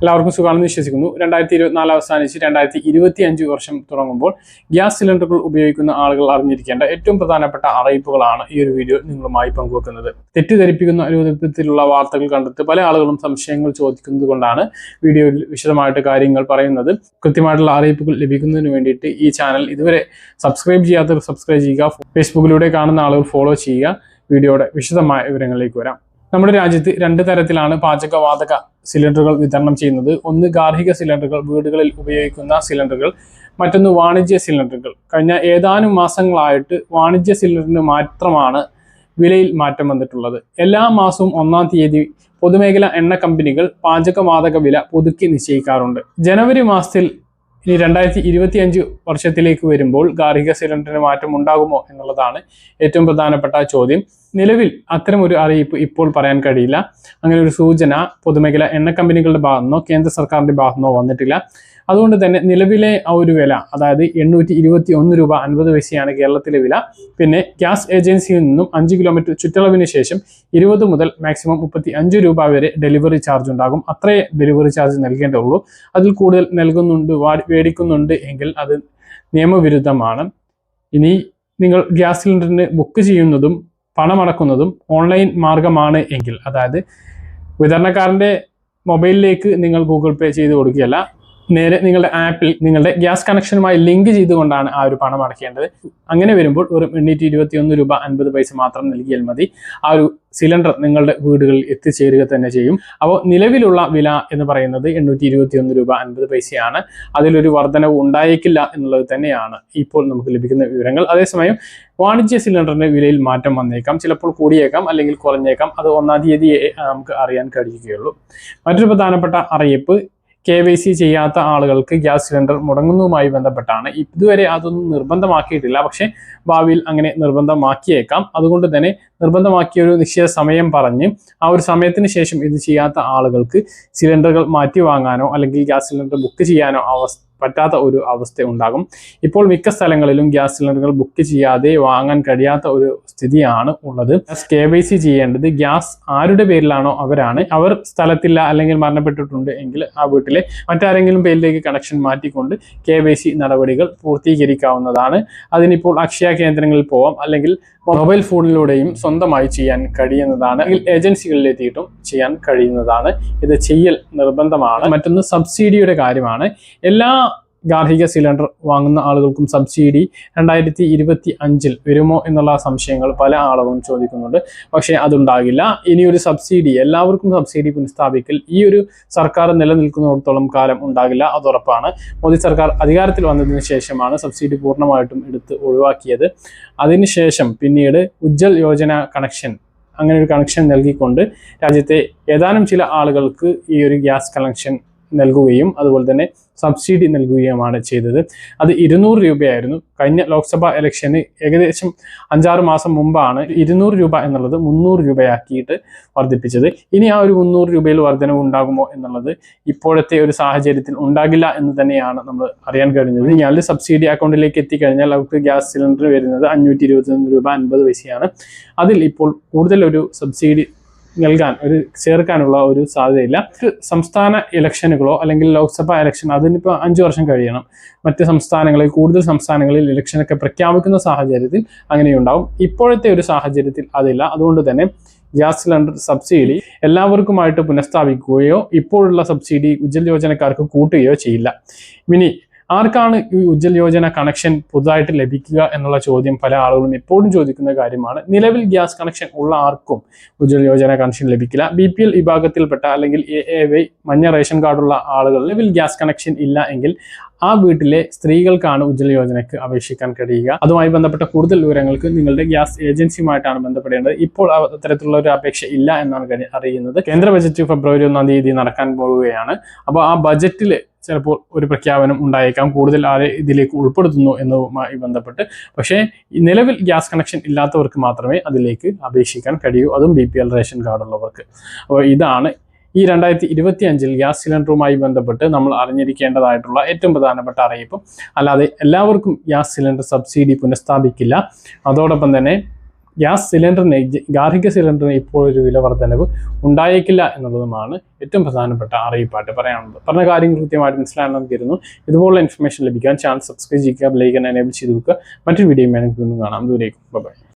എല്ലാവർക്കും സുഖമാണെന്ന് വിശ്വസിക്കുന്നു. രണ്ടായിരത്തി ഇരുപത്തിനാല് അവസാനിച്ച് രണ്ടായിരത്തി ഇരുപത്തി അഞ്ച് വർഷം തുടങ്ങുമ്പോൾ ഗ്യാസ് സിലിണ്ടറുകൾ ഉപയോഗിക്കുന്ന ആളുകൾ അറിഞ്ഞിരിക്കേണ്ട ഏറ്റവും പ്രധാനപ്പെട്ട അറിയിപ്പുകളാണ് ഈ ഒരു വീഡിയോ നിങ്ങളുമായി പങ്കുവെക്കുന്നത്. തെറ്റിദ്ധരിപ്പിക്കുന്ന രൂപത്തിലുള്ള വാർത്തകൾ കണ്ടിട്ട് പല ആളുകളും സംശയങ്ങൾ ചോദിക്കുന്നത് കൊണ്ടാണ് വീഡിയോയിൽ വിശദമായിട്ട് കാര്യങ്ങൾ പറയുന്നത്. കൃത്യമായിട്ടുള്ള അറിയിപ്പുകൾ ലഭിക്കുന്നതിന് വേണ്ടിയിട്ട് ഈ ചാനൽ ഇതുവരെ സബ്സ്ക്രൈബ് ചെയ്യാത്തവർ സബ്സ്ക്രൈബ് ചെയ്യുക. ഫേസ്ബുക്കിലൂടെ കാണുന്ന ആളുകൾ ഫോളോ ചെയ്യുക. വീഡിയോയുടെ വിശദമായ വിവരങ്ങളിലേക്ക് വരാം. നമ്മുടെ രാജ്യത്ത് രണ്ട് തരത്തിലാണ് പാചകവാതക സിലിണ്ടറുകൾ വിതരണം ചെയ്യുന്നത്. ഒന്ന് ഗാർഹിക സിലിണ്ടറുകൾ വീടുകളിൽ ഉപയോഗിക്കുന്ന സിലിണ്ടറുകൾ മറ്റൊന്ന് വാണിജ്യ സിലിണ്ടറുകൾ. കഴിഞ്ഞ ഏതാനും മാസങ്ങളായിട്ട് വാണിജ്യ സിലിണ്ടറിന് മാത്രമാണ് വിലയിൽ മാറ്റം വന്നിട്ടുള്ളത്. എല്ലാ മാസവും ഒന്നാം തീയതി പൊതുമേഖലാ എണ്ണ കമ്പനികൾ പാചകവാതക വില പുതുക്കി നിശ്ചയിക്കാറുണ്ട്. ജനുവരി മാസത്തിൽ ഇനി രണ്ടായിരത്തി ഇരുപത്തി അഞ്ച് വർഷത്തിലേക്ക് വരുമ്പോൾ ഗാർഹിക സിലിണ്ടറിന് മാറ്റം ഉണ്ടാകുമോ എന്നുള്ളതാണ് ഏറ്റവും പ്രധാനപ്പെട്ട ചോദ്യം. നിലവിൽ അത്തരം ഒരു അറിയിപ്പ് ഇപ്പോൾ പറയാൻ കഴിയില്ല. അങ്ങനെ ഒരു സൂചന പൊതുമേഖല എണ്ണ കമ്പനികളുടെ ഭാഗത്തുനിന്നോ കേന്ദ്ര സർക്കാരിന്റെ ഭാഗത്തുനിന്നോ വന്നിട്ടില്ല. അതുകൊണ്ട് തന്നെ നിലവിലെ ആ ഒരു വില അതായത് എണ്ണൂറ്റി ഇരുപത്തി ഒന്ന് രൂപ അൻപത് പൈസയാണ് കേരളത്തിലെ വില. പിന്നെ ഗ്യാസ് ഏജൻസിയിൽ നിന്നും അഞ്ച് കിലോമീറ്റർ ചുറ്റളവിന് ശേഷം ഇരുപത് മുതൽ മാക്സിമം മുപ്പത്തി അഞ്ച് രൂപ വരെ ഡെലിവറി ചാർജ് ഉണ്ടാകും. അത്രേ ഡെലിവറി ചാർജ് നൽകേണ്ടതുള്ളൂ. അതിൽ കൂടുതൽ നൽകുന്നുണ്ട് മേടിക്കുന്നുണ്ട് എങ്കിൽ അത് നിയമവിരുദ്ധമാണ്. ഇനി നിങ്ങൾ ഗ്യാസ് സിലിണ്ടറിന് ബുക്ക് ചെയ്യുന്നതും പണമടക്കുന്നതും ഓൺലൈൻ മാർഗമാണ് എങ്കിൽ അതായത് വിതരണക്കാരന്റെ മൊബൈലിലേക്ക് നിങ്ങൾ ഗൂഗിൾ പേ ചെയ്ത് കൊടുക്കുകയല്ല നേരെ നിങ്ങളുടെ ആപ്പിൽ നിങ്ങളുടെ ഗ്യാസ് കണക്ഷനുമായി ലിങ്ക് ചെയ്തുകൊണ്ടാണ് ആ ഒരു പണം അടയ്ക്കേണ്ടത്. അങ്ങനെ വരുമ്പോൾ ഒരു എണ്ണൂറ്റി ഇരുപത്തി ഒന്ന് രൂപ അൻപത് പൈസ മാത്രം നൽകിയാൽ മതി. ആ ഒരു സിലിണ്ടർ നിങ്ങളുടെ വീടുകളിൽ എത്തിച്ചേരുക തന്നെ ചെയ്യും. അപ്പോൾ നിലവിലുള്ള വില എന്ന് പറയുന്നത് എണ്ണൂറ്റി ഇരുപത്തി ഒന്ന് രൂപ അൻപത് പൈസയാണ്. അതിലൊരു വർധനവ് ഉണ്ടായേക്കില്ല എന്നുള്ളത് തന്നെയാണ് ഇപ്പോൾ നമുക്ക് ലഭിക്കുന്ന വിവരങ്ങൾ. അതേസമയം വാണിജ്യ സിലിണ്ടറിന്റെ വിലയിൽ മാറ്റം വന്നേക്കാം. ചിലപ്പോൾ കൂടിയേക്കാം അല്ലെങ്കിൽ കുറഞ്ഞേക്കാം. അത് ഒന്നാം തീയതിയെ നമുക്ക് അറിയാൻ കഴിയുകയുള്ളൂ. മറ്റൊരു പ്രധാനപ്പെട്ട അറിയിപ്പ് കെ വൈ സി ചെയ്യാത്ത ആളുകൾക്ക് ഗ്യാസ് സിലിണ്ടർ മുടങ്ങുന്നതുമായി ബന്ധപ്പെട്ടാണ്. ഇതുവരെ അതൊന്നും നിർബന്ധമാക്കിയിട്ടില്ല. പക്ഷേ ഭാവിയിൽ അങ്ങനെ നിർബന്ധമാക്കിയേക്കാം. അതുകൊണ്ട് തന്നെ നിർബന്ധമാക്കിയ ഒരു നിശ്ചിത സമയം പറഞ്ഞ് ആ ഒരു സമയത്തിന് ശേഷം ഇത് ചെയ്യാത്ത ആളുകൾക്ക് സിലിണ്ടറുകൾ മാറ്റി വാങ്ങാനോ അല്ലെങ്കിൽ ഗ്യാസ് സിലിണ്ടർ ബുക്ക് ചെയ്യാനോ അവസ്ഥ പറ്റാത്ത ഒരു അവസ്ഥ ഉണ്ടാകും. ഇപ്പോൾ മിക്ക സ്ഥലങ്ങളിലും ഗ്യാസ് സിലിണ്ടറുകൾ ബുക്ക് ചെയ്യാതെ വാങ്ങാൻ കഴിയാത്ത ഒരു സ്ഥിതിയാണ് ഉള്ളത്. കെ വൈ സി ചെയ്യേണ്ടത് ഗ്യാസ് ആരുടെ പേരിലാണോ അവരാണ്. അവർ സ്ഥലത്തില്ല അല്ലെങ്കിൽ മരണപ്പെട്ടിട്ടുണ്ട് എങ്കിൽ ആ വീട്ടിലെ മറ്റാരെങ്കിലും പേരിലേക്ക് കണക്ഷൻ മാറ്റിക്കൊണ്ട് കെ വൈ സി നടപടികൾ പൂർത്തീകരിക്കാവുന്നതാണ്. അതിനിപ്പോൾ അക്ഷയ കേന്ദ്രങ്ങളിൽ പോവാം. അല്ലെങ്കിൽ മൊബൈൽ ഫോണിലൂടെയും സ്വന്തമായി ചെയ്യാൻ കഴിയുന്നതാണ്. ഏജൻസികളിലെത്തിയിട്ടും ചെയ്യാൻ കഴിയുന്നതാണ്. ഇത് ചെയ്യൽ നിർബന്ധമാണ്. മറ്റൊന്ന് സബ്സിഡിയുടെ കാര്യമാണ്. എല്ലാ ഗാർഹിക സിലിണ്ടർ വാങ്ങുന്ന ആളുകൾക്കും സബ്സിഡി രണ്ടായിരത്തി ഇരുപത്തി അഞ്ചിൽ വരുമോ എന്നുള്ള സംശയങ്ങൾ പല ആളുകളും ചോദിക്കുന്നുണ്ട്. പക്ഷേ അതുണ്ടാകില്ല. ഇനിയൊരു സബ്സിഡി എല്ലാവർക്കും സബ്സിഡി പുനഃസ്ഥാപിക്കൽ ഈ ഒരു സർക്കാർ നിലനിൽക്കുന്നിടത്തോളം കാലം ഉണ്ടാകില്ല. അത് ഉറപ്പാണ്. മോദി സർക്കാർ അധികാരത്തിൽ വന്നതിന് ശേഷമാണ് സബ്സിഡി പൂർണമായിട്ടും എടുത്ത് ഒഴിവാക്കിയത്. അതിനുശേഷം പിന്നീട് ഉജ്ജൽ യോജന കണക്ഷൻ അങ്ങനെ ഒരു കണക്ഷൻ നൽകിക്കൊണ്ട് രാജ്യത്തെ ഏതാനും ചില ആളുകൾക്ക് ഈ ഒരു ഗ്യാസ് കണക്ഷൻ നൽകുകയും അതുപോലെ തന്നെ സബ്സിഡി നൽകുകയുമാണ് ചെയ്തത്. അത് ഇരുന്നൂറ് രൂപയായിരുന്നു. കഴിഞ്ഞ ലോക്സഭാ ഇലക്ഷന് ഏകദേശം അഞ്ചാറ് മാസം മുമ്പാണ് ഇരുന്നൂറ് രൂപ എന്നുള്ളത് മുന്നൂറ് രൂപയാക്കിയിട്ട് വർദ്ധിപ്പിച്ചത്. ഇനി ആ ഒരു മുന്നൂറ് രൂപയിൽ വർധനവ് ഉണ്ടാകുമോ എന്നുള്ളത് ഇപ്പോഴത്തെ ഒരു സാഹചര്യത്തിൽ ഉണ്ടാകില്ല എന്ന് തന്നെയാണ് നമ്മൾ അറിയാൻ കഴിഞ്ഞത്. അതിൽ സബ്സിഡി അക്കൗണ്ടിലേക്ക് എത്തിക്കഴിഞ്ഞാൽ അവർക്ക് ഗ്യാസ് സിലിണ്ടർ വരുന്നത് അഞ്ഞൂറ്റി ഇരുപത്തിയൊന്ന് രൂപ അൻപത് പൈസയാണ്. അതിൽ ഇപ്പോൾ കൂടുതൽ ഒരു സബ്സിഡി നൽകാൻ ഒരു ചേർക്കാനുള്ള ഒരു സാധ്യതയില്ല. സംസ്ഥാന ഇലക്ഷനുകളോ അല്ലെങ്കിൽ ലോക്സഭാ ഇലക്ഷൻ അതിനിപ്പോൾ അഞ്ചു വർഷം കഴിയണം. മറ്റ് സംസ്ഥാനങ്ങളിൽ കൂടുതൽ സംസ്ഥാനങ്ങളിൽ ഇലക്ഷനൊക്കെ പ്രഖ്യാപിക്കുന്ന സാഹചര്യത്തിൽ അങ്ങനെയുണ്ടാവും. ഇപ്പോഴത്തെ ഒരു സാഹചര്യത്തിൽ അതില്ല. അതുകൊണ്ട് തന്നെ ഗ്യാസ് സിലിണ്ടർ സബ്സിഡി എല്ലാവർക്കുമായിട്ട് പുനഃസ്ഥാപിക്കുകയോ ഇപ്പോഴുള്ള സബ്സിഡി ഉജ്ജൽ യോജനക്കാർക്ക് കൂട്ടുകയോ ചെയ്യില്ല. ഇനി ആർക്കാണ് ഈ ഉജ്ജൽ യോജന കണക്ഷൻ പുതുതായിട്ട് ലഭിക്കുക എന്നുള്ള ചോദ്യം പല ആളുകളും ഇപ്പോഴും ചോദിക്കുന്ന കാര്യമാണ്. നിലവിൽ ഗ്യാസ് കണക്ഷൻ ഉള്ള ആർക്കും ഉജ്ജൽ യോജന കണക്ഷൻ ലഭിക്കില്ല. ബി പി എൽ വിഭാഗത്തിൽപ്പെട്ട അല്ലെങ്കിൽ എ എ വൈ മഞ്ഞ റേഷൻ കാർഡുള്ള ആളുകൾ നിലവിൽ ഗ്യാസ് കണക്ഷൻ ഇല്ല എങ്കിൽ ആ വീട്ടിലെ സ്ത്രീകൾക്കാണ് ഉജ്ജൽ യോജനയ്ക്ക് അപേക്ഷിക്കാൻ കഴിയുക. അതുമായി ബന്ധപ്പെട്ട കൂടുതൽ വിവരങ്ങൾക്ക് നിങ്ങളുടെ ഗ്യാസ് ഏജൻസിയുമായിട്ടാണ് ബന്ധപ്പെടേണ്ടത്. ഇപ്പോൾ അത്തരത്തിലുള്ള ഒരു അപേക്ഷ ഇല്ല എന്നാണ് അറിയുന്നത്. കേന്ദ്ര ബജറ്റ് ഫെബ്രുവരി ഒന്നാം തീയതി നടക്കാൻ പോവുകയാണ്. അപ്പോൾ ആ ബജറ്റിൽ ചിലപ്പോൾ ഒരു പ്രഖ്യാപനം ഉണ്ടായേക്കാം കൂടുതൽ ആരെ ഇതിലേക്ക് ഉൾപ്പെടുത്തുന്നു എന്നതുമായി ബന്ധപ്പെട്ട്. പക്ഷേ നിലവിൽ ഗ്യാസ് കണക്ഷൻ ഇല്ലാത്തവർക്ക് മാത്രമേ അതിലേക്ക് അപേക്ഷിക്കാൻ കഴിയൂ. അതും ബി പി എൽ റേഷൻ കാർഡുള്ളവർക്ക്. അപ്പോൾ ഇതാണ് ഈ രണ്ടായിരത്തി ഇരുപത്തി അഞ്ചിൽ ഗ്യാസ് സിലിണ്ടറുമായി ബന്ധപ്പെട്ട് നമ്മൾ അറിഞ്ഞിരിക്കേണ്ടതായിട്ടുള്ള ഏറ്റവും പ്രധാനപ്പെട്ട അറിയിപ്പ്. അല്ലാതെ എല്ലാവർക്കും ഗ്യാസ് സിലിണ്ടർ സബ്സിഡി പുനഃസ്ഥാപിക്കില്ല. അതോടൊപ്പം തന്നെ ഗ്യാസ് സിലിണ്ടറിന് ഗാർഹിക സിലിണ്ടറിന് ഇപ്പോൾ ഒരു വില വർധനവ് ഉണ്ടായേക്കില്ല എന്നുള്ളതുമാണ് ഏറ്റവും പ്രധാനപ്പെട്ട അറിയിപ്പായിട്ട് പറയാനുള്ളത്. പറഞ്ഞ കാര്യങ്ങൾ കൃത്യമായിട്ട് മനസ്സിലാണെന്ന് കരുതുന്നു ഇതുപോലുള്ള ഇൻഫർമേഷൻ ലഭിക്കാൻ ചാനൽ സബ്സ്ക്രൈബ് ചെയ്യുക ലൈക്ക് എനേബിൾ ചെയ്ത് വെക്കുക. മറ്റൊരു വീഡിയോ വേണമെങ്കിൽ കാണാം. ദൂരേക്കും ബൈ